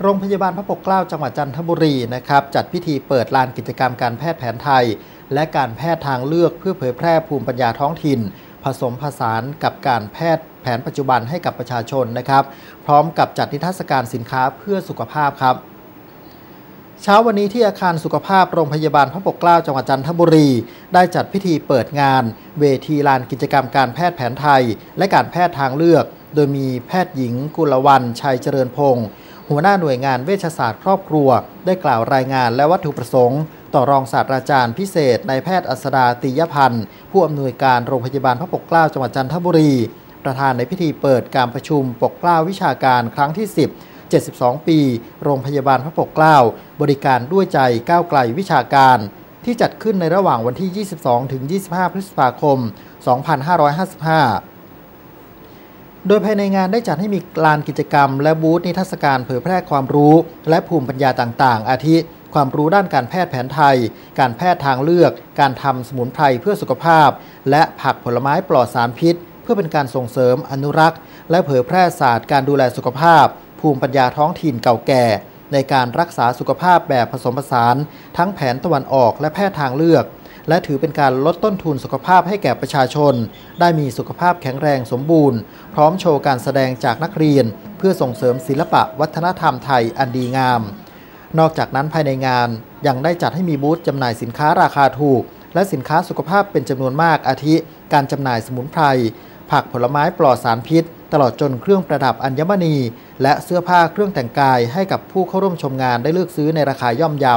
โรงพยาบาลพระปกเกล้าจังหวัดจันทบุรีนะครับจัดพิธีเปิดลานกิจกรรมการแพทย์แผนไทย และการแพทย์ทางเลือกเพื่อเผยแพร่ภูมิปัญญาท้องถิ่น ผสมผสานกับการแพทย์แผนปัจจุบันให้กับประชาชนนะครับ พร้อมกับจัดนิทรรศการสินค้าเพื่อสุขภาพครับเช้าวันนี้ที่อาคารสุขภาพโรงพยาบาลพระปกเกล้าจังหวัดจันทบุรี ได้จัดพิธีเปิดงาน เวทีลานกิจกรรมการแพทย์แผนไทย และการแพทย์ทางเลือก โดยมีแพทย์หญิง กุลวันชัยเจริญพงศ์ หัวหน้าหน่วยงานเวชศาสตร์ครอบครัว ได้กล่าวรายงานและวัตถุประสงค์ ต่อรองศาสตราจารย์พิเศษนายแพทย์อัสดาติยพันธ์ ผู้อำนวยการโรงพยาบาลพระปกเกล้าจังหวัดจันทบุรี ประธานในพิธีเปิดการประชุมปกเกล้าวิชาการครั้งที่ 10 72 ปี โรงพยาบาลพระปกเกล้า บริการด้วยใจก้าวไกลวิชาการ ที่จัดขึ้นในระหว่างวันที่ 22 ถึง 25 พฤษภาคม 2555 โดยภายในงานได้จัดให้มีลานกิจกรรม และบูธนิทรรศการเผยแพร่ความรู้ และภูมิปัญญาต่าง ๆ อาทิ ความรู้ด้านการแพทย์แผนไทย การแพทย์ทางเลือก การทำสมุนไพรเพื่อสุขภาพ และผักผลไม้ปลอดสารพิษ เพื่อเป็นการส่งเสริมอนุรักษ์ และเผยแพร่ศาสตร์การดูแลสุขภาพ ภูมิปัญญาท้องถิ่นเก่าแก่ ในการรักษาสุขภาพแบบผสมผสาน ทั้งแผนตะวันออกและแพทย์ทางเลือก และถือเป็นการลดต้นทุนสุขภาพให้แก่ประชาชน ได้มีสุขภาพแข็งแรงสมบูรณ์ พร้อมโชว์การแสดงจากนักเรียน เพื่อส่งเสริมศิลปะวัฒนธรรมไทยอันดีงาม นอกจากนั้นภายในงาน ยังได้จัดให้มีบูธจำหน่ายสินค้าราคาถูก และสินค้าสุขภาพเป็นจำนวนมากอาทิ การจำหน่ายสมุนไพรผักผลไม้ปลอดสารพิษ ตลอดจนเครื่องประดับอัญมณี และเสื้อผ้าเครื่องแต่งกายให้กับผู้เข้าร่วมชมงานได้เลือกซื้อในราคาย่อมเยา